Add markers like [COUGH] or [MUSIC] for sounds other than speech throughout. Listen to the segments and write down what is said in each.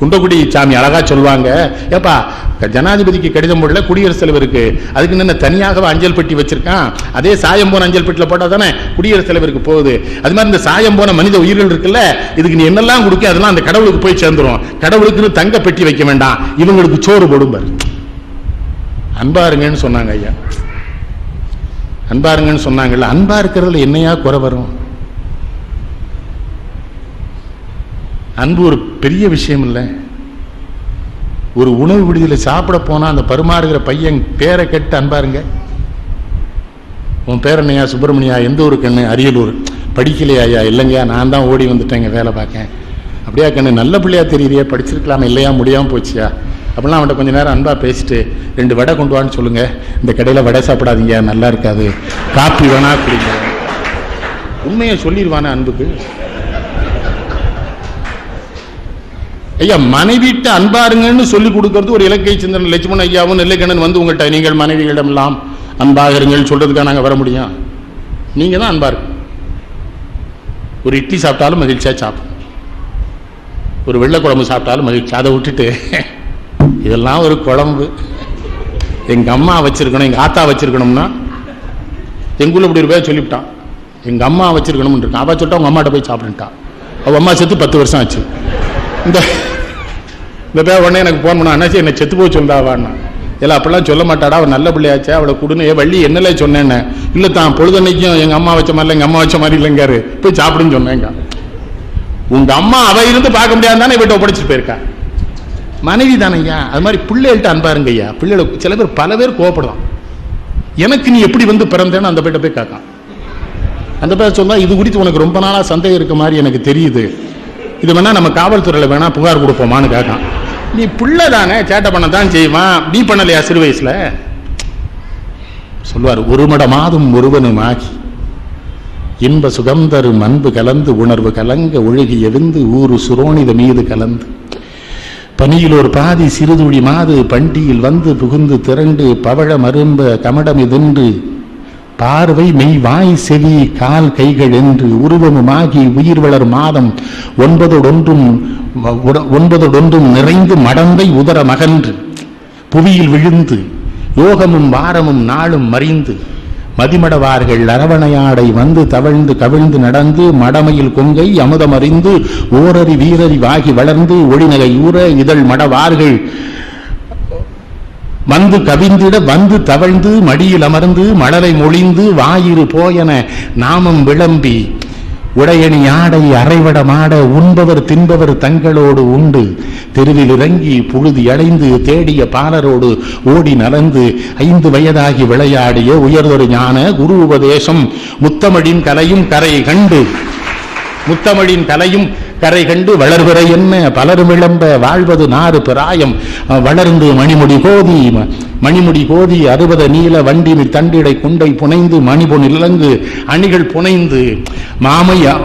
குண்டக்குடி சாமி அழகா சொல்லுவாங்க. ஏப்பா ஜனாதிபதிக்கு கடிதம் போடல குடியரசுத் தலைவருக்கு அதுக்கு என்ன தனியாகவே அஞ்சல் பெட்டி வச்சிருக்கான். அதே சாயம் போன அஞ்சல் பெட்டியில் போட்டால் தானே குடியரசுத் தலைவருக்கு போகுது. அது மாதிரி இந்த சாயம் போன மனித உயிர்கள் இருக்குல்ல இதுக்கு நீ என்னெல்லாம் கொடுக்க அதெல்லாம் அந்த கடவுளுக்கு போய் சேர்ந்துடும் கடவுளுக்குன்னு தங்க பெட்டி வைக்க வேண்டாம். இவங்களுக்கு சோறு போடும்பார் அன்பாருங்கன்னு சொன்னாங்க ஐயா. அன்பாருங்கன்னு சொன்னாங்கல்ல அன்பா இருக்கிறதுல என்னையா குறை வரும்? அன்பு ஒரு பெரிய விஷயம் இல்லை ஒரு உணவு விடுதியில் சாப்பிட போனால் அந்த பருமாறுகிற பையன் பேரை கெட்டு அன்பாருங்க. உன் பேரண்ணையா சுப்பிரமணியா? எந்த ஊரு கண்ணு அரியலூர். படிக்கலையா ஐயா. இல்லைங்கய்யா நான் தான் ஓடி வந்துட்டேங்க வேலை பார்க்கேன் அப்படியா கண்ணு நல்ல பிள்ளையா தெரியுறியா. படிச்சிருக்கலாம் இல்லையா? முடியாமல் போச்சியா? அப்படிலாம் அவன்கிட்ட கொஞ்சம் நேரம் அன்பாக பேசிட்டு ரெண்டு வடை கொண்டு வான்னு சொல்லுங்கள் இந்த கடையில் வடை சாப்பிடாதீங்க. நல்லா இருக்காது. காப்பி வேணா குடிங்க. உண்மையை சொல்லிடுவானே அன்புக்கு. ஐயா மனைவிட்ட அன்பாருங்கன்னு சொல்லி கொடுக்கறது ஒரு இலக்கை சிந்தனை. லட்சுமண ஐயாவும் நெல்லைக்கண்ணன் வந்து உங்கள்கிட்ட நீங்கள் மனைவிகளிடம் எல்லாம் அன்பாக இருங்கள் சொல்றதுக்காக நாங்கள் வர முடியும் நீங்க தான் அன்பா ஒரு இட்லி சாப்பிட்டாலும் மகிழ்ச்சியா சாப்பிடும். ஒரு வெள்ளை குழம்பு சாப்பிட்டாலும் மகிழ்ச்சி. அதை விட்டுட்டு இதெல்லாம் ஒரு குழம்பு. எங்க அம்மா வச்சிருக்கணும் எங்க ஆத்தா வச்சிருக்கணும்னா எங்குள்ள இப்படி ஒரு பேர் சொல்லிவிட்டான். எங்க அம்மா வச்சிருக்கணும்னு இருக்கான். அவ சொல்லிட்டா உங்க அம்மாட்ட போய் சாப்பிடுட்டான் அவ அம்மா செத்து பத்து வருஷம் ஆச்சு. இந்த இந்த பேர் உடனே எனக்கு போன் பண்ணா அண்ணாச்சி என்னை செத்து போய் சொல்றாவான்னா இல்லை அப்படிலாம் சொல்ல மாட்டாடா அவள் நல்ல பிள்ளையாச்சே அவளை கொடுன்னு ஏ வள்ளி என்னல சொன்னேன்னு. இல்லை தான் பொழுதன்னைக்கும் எங்கள் அம்மா வச்ச மாதிரி எங்கள் அம்மா வச்ச மாதிரி இல்லைங்காரு. போய் சாப்பிடுன்னு சொன்னேங்க. உங்க அம்மா அவ இருந்து பார்க்க முடியாது தானே வீட்டை ஒப்படைச்சிட்டு போயிருக்கா? மனைவி தானையா அது மாதிரி பிள்ளைகள்ட்ட அன்பாருங்க ஐயா பிள்ளைகளை சில பேர் பல பேர் கோவப்படலாம் எனக்கு நீ எப்படி வந்து பிறந்தேன்னு அந்த பேட்ட போய் கேட்கான். அந்த பேர் சொன்னா இது குறித்து உனக்கு ரொம்ப நாளாக சந்தேகம் இருக்க மாதிரி எனக்கு தெரியுது. இது வேணா நம்ம காவல்துறையில வேணா புகார் கொடுப்போமான்னு கேட்கான். நீ பிள்ளை தானே சேட்டை பண்ண தான் செய்வான். நீ பண்ணலையா சிறு வயசில்? சொல்வார் ஒரு மடமாதும் ஒருவனுமாகி இன்ப சுகம் தரும் அன்பு கலந்து உணர்வு கலங்க ஒழுகி எழுந்து ஊரு சுரோனித மீது கலந்து. பனியில் ஒரு பாதி சிறுதுழி மாது பண்டியில் வந்து புகுந்து திரண்டு பவழ மரும்ப கமடம் இதென்று பார்வை மெய் வாய் செவி கால் கைகள் என்று உருவமுமாகி உயிர் வளர் மாதம் ஒன்பதொடொன்றும் ஒன்பதொடொன்றும் நிறைந்து மடந்தை உதர மகன்று. புவியில் விழுந்து யோகமும் வாரமும் நாளும் மறிந்து. மதிமடவார்கள் அரவணையாடை வந்து தவழ்ந்து கவிழ்ந்து நடந்து மடமையில் கொங்கை அமுதமறிந்து ஓரறி வீரறி வாகி வளர்ந்து ஒளிநகை ஊற இதழ் மடவார்கள். வந்து கவிந்திட வந்து தவழ்ந்து மடியில் அமர்ந்து மழலை மொழிந்து வாயிறு போயன நாமம் விளம்பி. உடையணி ஆடை அரைவடமாட உண்பவர் தின்பவர் தங்களோடு உண்டு. தெருவில் இறங்கி புழுதி அடைந்து தேடிய பாலரோடு ஓடி நலந்து ஐந்து வயதாகி விளையாடிய உயர்தொரு ஞான குரு உபதேசம். முத்தமிழின் கலையும் கரை கண்டு. முத்தமிழின் கலையும் கரை கண்டு வளர்வரை என்ன? பலரும் விளம்ப வாழ்வது நாறு பிராயம். வளர்ந்து மணிமுடி கோதி மணிமுடி கோதி அறுபத நீல வண்டினி தண்டிடை குண்டை புனைந்து மணிபொன் இலங்கு அணிகள் புனைந்து. மாமையா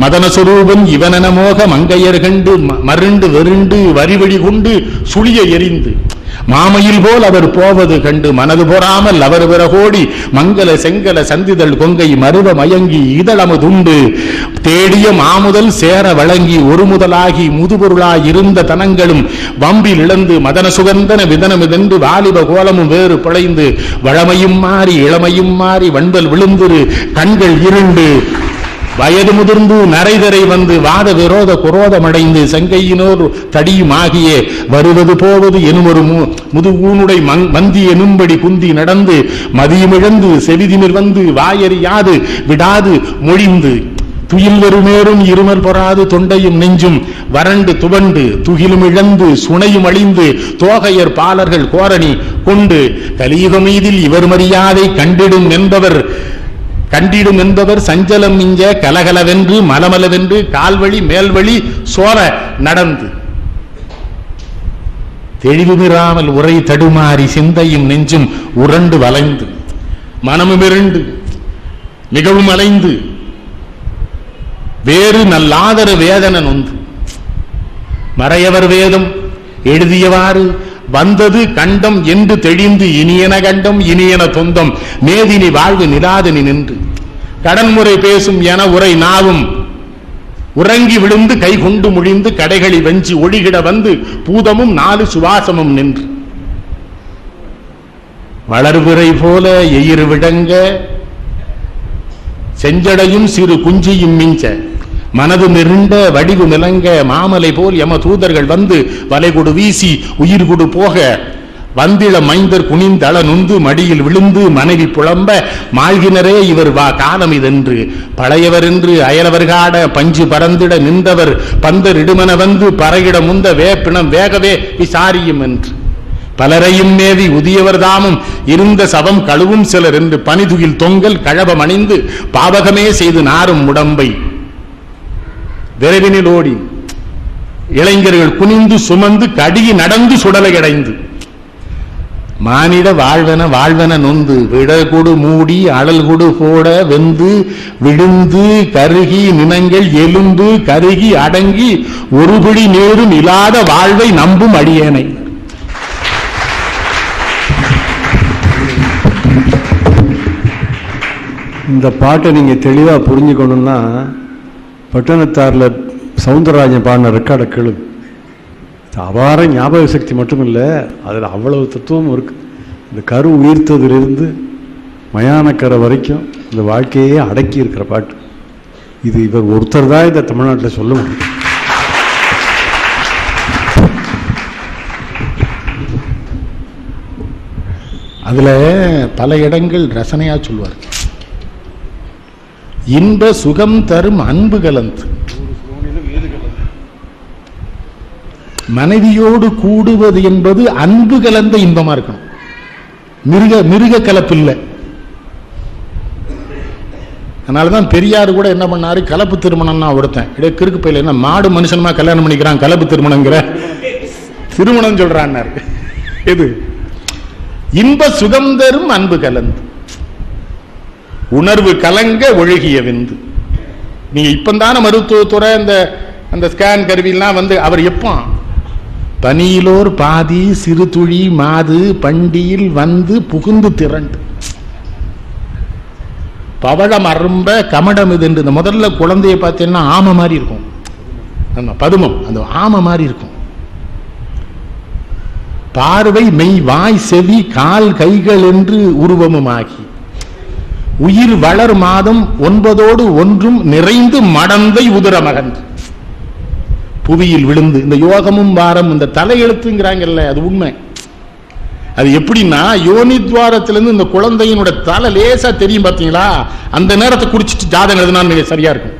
மதனஸ்வரூபன் இவனனமோக மங்கையர் கண்டு ம- மருண்டு வெருண்டு வரிவழி கொண்டு சுழிய எரிந்து. மாமையில் போல் அவர் போவது கண்டு மனது பொறாமல் அவர் பிறகோடி மங்கள செங்கல சந்திதழ் கொங்கை மருவ மயங்கி இதழமுதுண்டு தேடிய மாமுதல் சேர வழங்கி ஒரு முதலாகி முதுபொருளாய் இருந்த தனங்களும் வம்பில் இழந்து மதன சுகந்தன விதனமிதென்று வாலிப கோலமும் வேறு பிழைந்து வளமையும் மாறி இளமையும் மாறி வண்பல் விழுந்துரு கண்கள் இருண்டு. வயது முதிர்ந்து நரைதரை வந்து வாத விரோத குரோதமடைந்து செங்கையினோர் தடியுமாகிய வருவது போவது எனும் ஒரு மு- முதுகூனுடை மங் மந்தி எனும்படி குந்தி நடந்து மதியமிழந்து செவிதிமிர் வந்து வாயறியாது விடாது மொழிந்து. துயில் வெறுமேறும் இருமல் பொறாது தொண்டையும் நெஞ்சும் வறண்டு துவண்டு துகிலும் இழந்து சுனையும் அழிந்து தோகையர் பாலர்கள் கோரணி கொண்டு கலியுகமீதில் இவர் மரியாதை கண்டிடும் என்பவர் கண்டிடும் என்பவர் சஞ்சலம் மிஞ்ச கலகலவென்று மலமலவென்று கால்வழி மேல்வழி சோர நடந்து. தெளிவுமிராமல் உரை தடுமாறி சிந்தையும் நெஞ்சும் உரண்டு வளைந்து. மனமும் இருண்டு மிகவும் அலைந்து. வேறு நல்லாதர வேதன நொந்து. மறையவர் வேதம் எழுதியவாறு வந்தது கண்டம் என்று தெளிந்து இனியன கண்டம் இனியன தொந்தம். மேதினி வாழ்வு நிலாதினி நின்று. கடன்முறை பேசும் என உரை நாவும். உறங்கி விழுந்து கை கொண்டு முழிந்து கடைகளை வெஞ்சி ஒழிகிட வந்து பூதமும் நாலு சுவாசமும் நின்று. வளர்விரை போல எயிறு விடங்க. செஞ்சடையும் சிறு குஞ்சியும் மிஞ்ச. மனது நெருண்ட வடிவு நிலங்க மாமலை போல் எம தூதர்கள் வந்து வளைகுடு வீசி உயிர் குடு போக. வந்திள மைந்தர் குனிந்தள நுந்து மடியில் விழுந்து மனைவி புலம்ப மாழ்கினரே இவர் வா காலம் இதென்று. பழையவர் என்று அயலவர் காட பஞ்சு பறந்திட நின்றவர். பந்தர் இடுமன வந்து பறையிட முந்த வேப்பிணம் வேகவே விசாரியும் என்று. பலரையும் மேவி உதியவர் தாமும் இருந்த சபம் கழுவும் சிலர் என்று பனிதுகில் தொங்கல் கழபம் அணிந்து பாவகமே செய்து நாரும் உடம்பை. விரைவினில் ஓடி இளைஞர்கள் குனிந்து சுமந்து கடிகி நடந்து சுடலை அடைந்து. மானிட வாழ்வன வாழ்வன நொந்து விடகுடு மூடி அழல்குடு போட வெந்து விழுந்து கருகி நினங்கள் எலும்பு கருகி அடங்கி ஒருபிடி நேரும் இல்லாத வாழ்வை நம்பும் அடியேனை. இந்த பாட்டை நீங்க தெளிவா புரிஞ்சுக்கணும்னா பட்டணத்தாரில் சவுந்தரராஜன் பாடின ரெக்கார்டை கேளு. அபார ஞாபக சக்தி மட்டும் இல்லை அதில் அவ்வளவு தத்துவம் இருக்குது இந்த கரு உயிர்த்ததிலிருந்து மயானக்கரை வரைக்கும் இந்த வாழ்க்கையே அடக்கி இருக்கிற பாட்டு. இது இவர் ஒருத்தர் தான் இந்த தமிழ்நாட்டில் சொல்ல முடியும். அதில் பல இடங்கள் ரசனையாக சொல்லுவார். இன்ப சுகம் தரும் அன்பு கலந்து. மனைவியோடு கூடுவது என்பது அன்பு கலந்த இன்பமா இருக்கணும். மிருக மிருக கலப்பு இல்லை. அதனாலதான் பெரியார் கூட என்ன பண்ணாரு? கலப்பு திருமணம்னா ஒருத்தன். இடையே கிறுக்கு பையில என்ன மாடு மனுஷனமா கல்யாணம் பண்ணிக்கிறான் கலப்பு திருமணங்கிற? திருமணம் சொல்றான்னாரு. எது? இன்ப சுகம் தரும் அன்பு கலந்து. உணர்வு கலங்க ஒழுகிய விந்து. நீங்க இப்பந்தான மருத்துவத்துறை இந்த அந்த ஸ்கேன் கருவிலாம் வந்து அவர் எப்போ? பனியிலோர் பாதி சிறு துளி மாது பண்டியில் வந்து புகுந்து திரண்டு. பவழம் அரும்ப கமடம் இது என்று இந்த முதல்ல குழந்தைய பார்த்தீங்கன்னா ஆமை மாதிரி இருக்கும். ஆமாம் பதுமம். அந்த ஆமை மாதிரி இருக்கும். பார்வை மெய் வாய் செவி கால் கைகள் என்று உருவமுமாகி. உயிர் வளர் மாதம் ஒன்பதோடு ஒன்றும் நிறைந்து மடந்தை உதிர மகன்று புவியில் விழுந்து இந்த யோகமும் வாரம் இந்த தலையெழுத்துங்கிறாங்கல்ல அது உண்மை. அது எப்படின்னா யோனித்வாரத்திலிருந்து இந்த குழந்தையினோட தலை லேசா தெரியும் பாத்தீங்களா அந்த நேரத்தை குடிச்சிட்டு ஜாதகம் எழுதுனா சரியா இருக்கும்.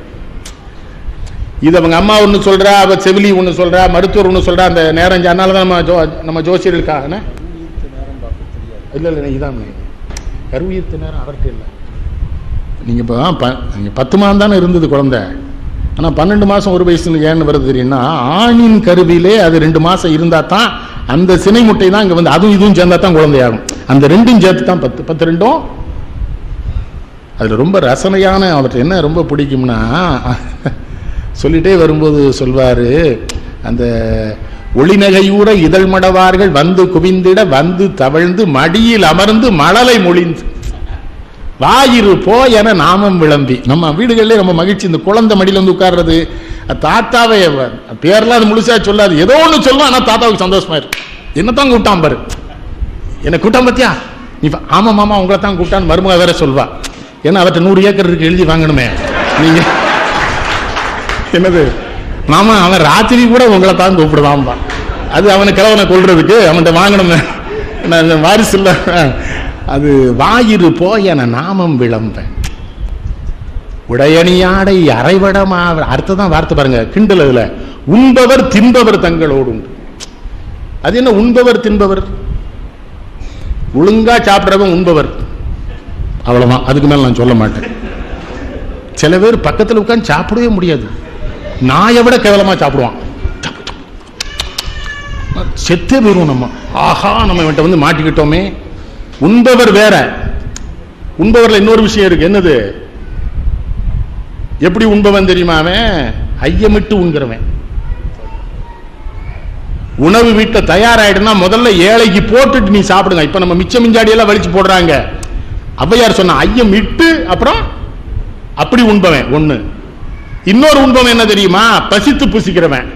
இது அவங்க அம்மா ஒன்று சொல்றா அவ செவிலி ஒன்று சொல்றா மருத்துவர் ஒன்று சொல்றா அந்த நேரம் அதனால தான் நம்ம ஜோ நம்ம ஜோசியர்களுக்காக இல்லை இல்லை இதான். கருவுயிர்த்த நேரம் அவர்கிட்ட இல்லை. நீங்கள் இப்போ ப நீங்கள் பத்து மாதம் தானே இருந்தது குழந்தை. ஆனால் பன்னெண்டு மாதம் ஒரு வயசுல ஏன்னு வருது தெரியும்னா ஆணின் கருவிலே அது ரெண்டு மாதம் இருந்தால் தான் அந்த சினை முட்டை தான் இங்கே வந்து அதுவும் இதுவும் சேர்ந்தா தான் குழந்தையாகும். அந்த ரெண்டும் சேர்த்து தான் பத்து பத்து ரெண்டும். அதில் ரொம்ப ரசனையான அவர்கிட்ட என்ன ரொம்ப பிடிக்கும்னா சொல்லிட்டே வரும்போது சொல்வார் அந்த ஒளிநகையூற இதழ் மடவார்கள் வந்து குவிந்திட வந்து தவழ்ந்து மடியில் அமர்ந்து மழலை மொழிந்து. வாயிரு போ என நாமம் விளம்பி. நம்ம வீடுகளிலே ரொம்ப மகிழ்ச்சி. இந்த குழந்தை மடியில வந்து உட்கார்றது தாத்தாவை பேர்லாம் அது முழுசா சொல்லாது. ஏதோ ஒன்று சொல்லும் ஆனால் தாத்தாவுக்கு சந்தோஷமா இருக்கு. என்னத்தான் கூப்பிட்டான் பாரு. என்ன கூட்டம் பத்தியா? நீ ஆமாம் ஆமா மாமா உங்களை தான் கூப்பிட்டான்னு மருமக வேற சொல்வா. ஏன்னா அவர்கிட்ட நூறு ஏக்கர் இருக்கு எழுதி வாங்கணுமே. நீங்க [LAUGHS] என்னது? மாமா அவன் ராத்திரி கூட உங்களை தான் கூப்பிடுவான்பா அது அவனை கிழவனை கொள்றதுக்கு அவன்கிட்ட வாங்கணுமே. நான் வாரிசு இல்லை. அது வாயிறு என நாமம் விளம்ப உடையணியாடை அரைவடமா அர்த்தம் வார்த்தை பாருங்க கிண்டல் அதுல. உண்பவர் தின்பவர் தங்களோடு உண்டு அது என்ன உண்பவர் தின்பவர்? ஒழுங்கா சாப்பிட்றவன் உண்பவர். அவ்வளவுதான் அதுக்கு மேல நான் சொல்ல மாட்டேன். சில பேர் பக்கத்துல உட்காந்து சாப்பிடவே முடியாது. நாயை விட கேவலமா சாப்பிடுவான். செத்தே போயிடுவோம் நம்ம. ஆஹா நம்ம இவன்ட்ட வந்து மாட்டிக்கிட்டோமே. உண்பவர் வேற. உண்பவர்ல இன்னொரு விஷயம் இருக்கு. என்னது? எப்படி உண்பவன் தெரியுமா அவன்? ஐயமிட்டு உண்கிறவன். உணவு வீட்டில் தயாராயிடுனா முதல்ல ஏழைக்கு போட்டுட்டு நீ சாப்பிடுங்க. இப்ப நம்ம மிச்ச மிஞ்சாடியெல்லாம் வலிச்சு போடுறாங்க. அவ்வையார் சொன்ன ஐயம் இட்டு அப்புறம் அப்படி உண்பவன். ஒன்று இன்னொரு உண்பவன் என்ன தெரியுமா? பசித்து புசிக்கிறவன்.